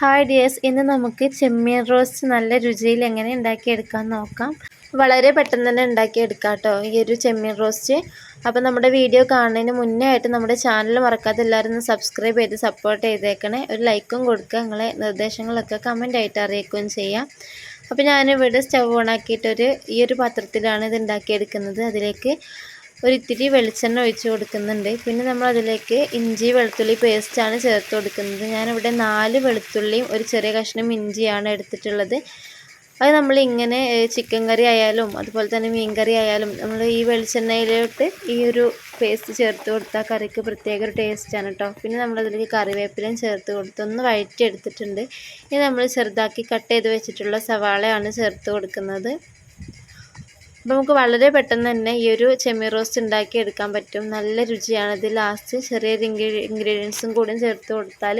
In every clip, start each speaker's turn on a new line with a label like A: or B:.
A: Hi dears ഇന്ന് നമുക്ക് ചെമ്മീൻ roast നല്ല രുചിയിൽ എങ്ങനെ ഉണ്ടാക്കിയെടുക്കാൻ നോക്കാം. വളരെ പെട്ടെന്ന് തന്നെ ഉണ്ടാക്കിയെടുക്കാം കേട്ടോ ഈ ഒരു ചെമ്മീൻ റോസ്റ്റ്. അപ്പോൾ നമ്മുടെ വീഡിയോ കാണുന്നതിന് മുന്നേ ആയിട്ട് നമ്മുടെ ചാനൽ മറക്കാതെ എല്ലാവരും സബ്സ്ക്രൈബ് ചെയ്ത് സപ്പോർട്ട് ചെയ്തേക്കണേ. ഒരു ലൈക്കും കൊടുക്കുക നിങ്ങളെ നിർദ്ദേശങ്ങളൊക്കെ കമന്റ് ആയിട്ട് അറിയിക്കുകയും ചെയ്യാം. അപ്പോൾ ഞാനിവിടെ സ്റ്റവ് ഓണാക്കിയിട്ടൊരു ഈ ഒരു പാത്രത്തിലാണ് ഇത് ഉണ്ടാക്കിയെടുക്കുന്നത്. അതിലേക്ക് ഒരു ഇത്തിരി വെളിച്ചെണ്ണ ഒഴിച്ച് കൊടുക്കുന്നുണ്ട്. പിന്നെ നമ്മൾ അതിലേക്ക് ഇഞ്ചി വെളുത്തുള്ളി പേസ്റ്റാണ് ചേർത്ത് കൊടുക്കുന്നത്. ഞാനിവിടെ നാല് വെളുത്തുള്ളിയും ഒരു ചെറിയ കഷ്ണം ഇഞ്ചിയാണ് എടുത്തിട്ടുള്ളത്. അത് നമ്മൾ ഇങ്ങനെ ചിക്കൻ കറി ആയാലും അതുപോലെ തന്നെ മീൻ കറി ആയാലും നമ്മൾ ഈ വെളിച്ചെണ്ണയിലോട്ട് ഈ ഒരു പേസ്റ്റ് ചേർത്ത് കൊടുത്താൽ കറിക്ക് പ്രത്യേക ഒരു ടേസ്റ്റാണ് കേട്ടോ പിന്നെ നമ്മളതിലേക്ക് കറിവേപ്പിലയും ചേർത്ത് കൊടുത്ത് ഒന്ന് വഴറ്റി എടുത്തിട്ടുണ്ട് ഇനി നമ്മൾ ചെറുതാക്കി കട്ട് ചെയ്ത് വെച്ചിട്ടുള്ള സവാളയാണ് ചേർത്ത് കൊടുക്കുന്നത്. അപ്പോൾ നമുക്ക് വളരെ പെട്ടെന്ന് തന്നെ ഈ ഒരു ചെമ്മീൻ റോസ്റ്റ് ഉണ്ടാക്കി എടുക്കാൻ പറ്റും. നല്ല രുചിയാണ്. ഇത് ലാസ്റ്റ് ചെറിയൊരു ഇൻഗ്രീഡിയൻസും കൂടി ചേർത്ത് കൊടുത്താൽ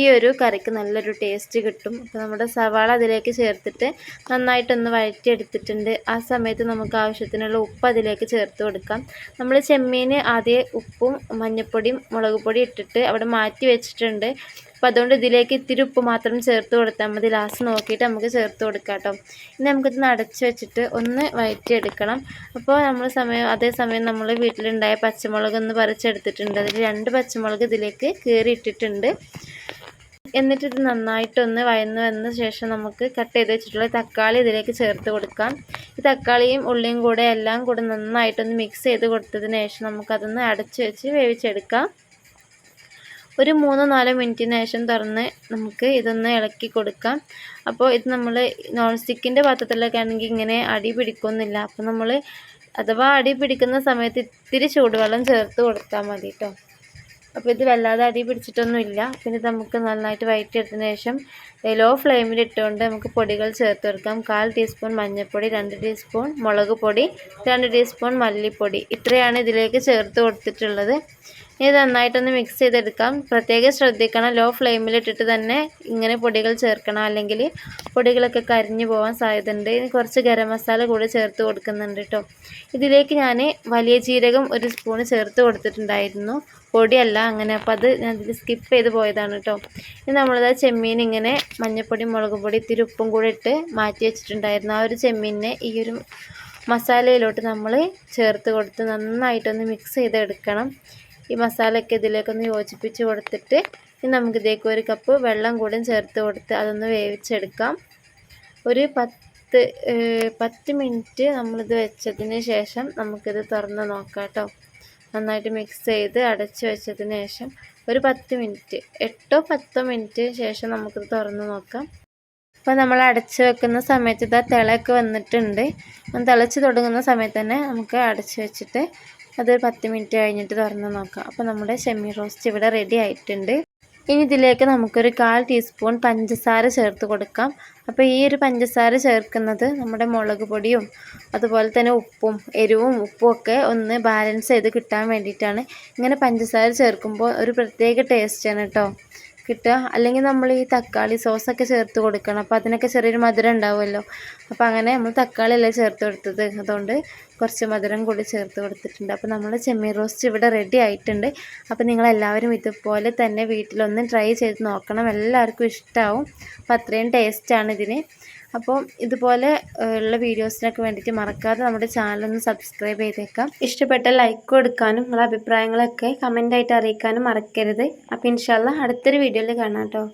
A: ഈ ഒരു കറിക്ക് നല്ലൊരു ടേസ്റ്റ് കിട്ടും. അപ്പോൾ നമ്മുടെ സവാള അതിലേക്ക് ചേർത്തിട്ട് നന്നായിട്ടൊന്ന് വഴറ്റിയെടുത്തിട്ടുണ്ട്. ആ സമയത്ത് നമുക്ക് ആവശ്യത്തിനുള്ള ഉപ്പ് അതിലേക്ക് ചേർത്ത് കൊടുക്കാം. നമ്മൾ ചെമ്മീന് ആദ്യം ഉപ്പും മഞ്ഞൾപ്പൊടിയും മുളക് ഇട്ടിട്ട് അവിടെ മാറ്റി വെച്ചിട്ടുണ്ട്. അപ്പോൾ അതുകൊണ്ട് ഇതിലേക്ക് ഇത്തിരി ഉപ്പ് മാത്രം ചേർത്ത് കൊടുത്താൽ മതി. ലാസ്റ്റ് നോക്കിയിട്ട് നമുക്ക് ചേർത്ത് കൊടുക്കാം കേട്ടോ ഇനി നമുക്കിത് അടച്ച് വെച്ചിട്ട് ഒന്ന് വയറ്റിയെടുക്കണം. അപ്പോൾ നമ്മൾ സമയം അതേ സമയം നമ്മൾ വീട്ടിലുണ്ടായ പച്ചമുളക് ഒന്ന് പറിച്ചെടുത്തിട്ടുണ്ട്. അതിൽ രണ്ട് പച്ചമുളക് ഇതിലേക്ക് കീറി ഇട്ടിട്ടുണ്ട് എന്നിട്ട് ഇത് നന്നായിട്ടൊന്ന് വയന്ന് വന്ന ശേഷം നമുക്ക് കട്ട് ചെയ്ത് വെച്ചിട്ടുള്ള തക്കാളി ഇതിലേക്ക് ചേർത്ത് കൊടുക്കാം. ഈ തക്കാളിയും ഉള്ളിയും കൂടെ എല്ലാം കൂടെ നന്നായിട്ടൊന്ന് മിക്സ് ചെയ്ത് കൊടുത്തതിന് ശേഷം നമുക്കതൊന്ന് അടച്ച് വെച്ച് വേവിച്ചെടുക്കാം. ഒരു മൂന്നോ നാലോ മിനിറ്റിന് ശേഷം തുറന്ന് നമുക്ക് ഇതൊന്ന് ഇളക്കി കൊടുക്കാം. അപ്പോൾ ഇത് നമ്മൾ നോൺ സ്റ്റിക്കിന്റെ പാത്രത്തിലൊക്കെ ആണെങ്കിൽ ഇങ്ങനെ അടി പിടിക്കൊന്നുമില്ല അപ്പോൾ നമ്മൾ അഥവാ അടി പിടിക്കുന്ന സമയത്ത് ഇത്തിരി ചൂടുവെള്ളം ചേർത്ത് കൊടുത്താൽ മതി കേട്ടോ. അപ്പോൾ ഇത് വല്ലാതെ അടി പിടിച്ചിട്ടൊന്നുമില്ല. പിന്നെ നമുക്ക് നന്നായിട്ട് വയറ്റിയെടുത്തതിന് ശേഷം ലോ ഫ്ലെയിമിൽ ഇട്ടുകൊണ്ട് നമുക്ക് പൊടികൾ ചേർത്ത് കൊടുക്കാം. കാൽ ടീസ്പൂൺ മഞ്ഞൾപ്പൊടി രണ്ട് ടീസ്പൂൺ മുളക് പൊടി രണ്ട് ടീസ്പൂൺ മല്ലിപ്പൊടി. ഇത്രയാണ് ഇതിലേക്ക് ചേർത്ത് കൊടുത്തിട്ടുള്ളത്. ഇത് നന്നായിട്ടൊന്ന് മിക്സ് ചെയ്തെടുക്കാം. പ്രത്യേകം ശ്രദ്ധിക്കണം. ലോ ഫ്ലെയിമിലിട്ടിട്ട് തന്നെ ഇങ്ങനെ പൊടികൾ ചേർക്കണം. അല്ലെങ്കിൽ പൊടികളൊക്കെ കരിഞ്ഞു പോകാൻ സാധ്യതയുണ്ട്. കുറച്ച് ഗരം മസാല കൂടി ചേർത്ത് കൊടുക്കുന്നുണ്ട് കേട്ടോ ഇതിലേക്ക് ഞാൻ വലിയ ജീരകം ഒരു സ്പൂണ് ചേർത്ത് കൊടുത്തിട്ടുണ്ടായിരുന്നു. പൊടിയല്ല അങ്ങനെ. അപ്പോൾ അത് ഞാൻ ഇതിൽ സ്കിപ്പ് ചെയ്ത് പോയതാണ് കേട്ടോ ഇനി നമ്മളത് ആ ചെമ്മീൻ ഇങ്ങനെ മഞ്ഞപ്പൊടി മുളക് പൊടി ഇത്തിരി ഉപ്പും കൂടി ഇട്ട് മാറ്റി വെച്ചിട്ടുണ്ടായിരുന്നു. ആ ഒരു ചെമ്മീനെ ഈ ഒരു മസാലയിലോട്ട് നമ്മൾ ചേർത്ത് കൊടുത്ത് നന്നായിട്ടൊന്ന് മിക്സ് ചെയ്തെടുക്കണം. ഈ മസാലയൊക്കെ ഇതിലേക്കൊന്ന് യോജിപ്പിച്ച് കൊടുത്തിട്ട് ഇനി നമുക്ക് ഇതിലേക്ക് ഒരു കപ്പ് വെള്ളം കൂടി ചേർത്ത് കൊടുത്ത് അതൊന്ന് വേവിച്ചെടുക്കാം. ഒരു പത്ത് പത്ത് മിനിറ്റ് നമ്മളിത് വെച്ചതിന് ശേഷം നമുക്കിത് തുറന്ന് നോക്കാം കേട്ടോ. നന്നായിട്ട് മിക്സ് ചെയ്ത് അടച്ച് വെച്ചതിന് ശേഷം ഒരു പത്ത് മിനിറ്റ് എട്ടോ പത്തോ മിനിറ്റ് ശേഷം നമുക്കിത് തുറന്ന് നോക്കാം. അപ്പോൾ നമ്മൾ അടച്ച് വെക്കുന്ന സമയത്ത് ഇതാ തിളയൊക്കെ വന്നിട്ടുണ്ട്. തിളച്ച് തുടങ്ങുന്ന സമയത്ത് തന്നെ നമുക്ക് അടച്ച് വെച്ചിട്ട് അതൊരു പത്ത് മിനിറ്റ് കഴിഞ്ഞിട്ട് തുറന്ന് നോക്കാം. അപ്പോൾ നമ്മുടെ ഷെമ്മി റോസ്റ്റ് ഇവിടെ റെഡി ആയിട്ടുണ്ട്. ഇനി ഇതിലേക്ക് നമുക്കൊരു കാൽ ടീസ്പൂൺ പഞ്ചസാര ചേർത്ത് കൊടുക്കാം. അപ്പോൾ ഈ ഒരു പഞ്ചസാര ചേർക്കുന്നത് നമ്മുടെ മുളക് പൊടിയും അതുപോലെ തന്നെ ഉപ്പും എരിവും ഉപ്പും ഒക്കെ ഒന്ന് ബാലൻസ് ചെയ്ത് കിട്ടാൻ വേണ്ടിയിട്ടാണ്. ഇങ്ങനെ പഞ്ചസാര ചേർക്കുമ്പോൾ ഒരു പ്രത്യേക ടേസ്റ്റാണ് കേട്ടോ. കിട്ടുക. അല്ലെങ്കിൽ നമ്മൾ ഈ തക്കാളി സോസൊക്കെ ചേർത്ത് കൊടുക്കണം. അപ്പോൾ അതിനൊക്കെ ചെറിയൊരു മധുരം ഉണ്ടാവുമല്ലോ. അപ്പോൾ അങ്ങനെ നമ്മൾ തക്കാളി അല്ലേ ചേർത്ത് കൊടുത്തത്. അതുകൊണ്ട് കുറച്ച് മധുരം കൂടി ചേർത്ത് കൊടുത്തിട്ടുണ്ട്. അപ്പോൾ നമ്മുടെ ചെമ്മീൻ റോസ്റ്റ് ഇവിടെ റെഡി ആയിട്ടുണ്ട്. അപ്പോൾ നിങ്ങളെല്ലാവരും ഇതുപോലെ തന്നെ വീട്ടിലൊന്ന് ട്രൈ ചെയ്ത് നോക്കണം. എല്ലാവർക്കും ഇഷ്ടമാവും അപ്പോൾ അത്രയും ടേസ്റ്റാണ് ഇതിന്. അപ്പോൾ ഇതുപോലെ ഉള്ള വീഡിയോസിനൊക്കെ വേണ്ടിയിട്ട് മറക്കാതെ നമ്മുടെ ചാനലൊന്ന് സബ്സ്ക്രൈബ് ചെയ്തേക്കാം. ഇഷ്ടപ്പെട്ട ലൈക്ക് കൊടുക്കാനും നിങ്ങളുടെ അഭിപ്രായങ്ങളൊക്കെ കമന്റായിട്ട് അറിയിക്കാനും മറക്കരുത്. അപ്പോൾ ഇൻഷാല്ല അടുത്തൊരു വീഡിയോയിൽ കാണാം കേട്ടോ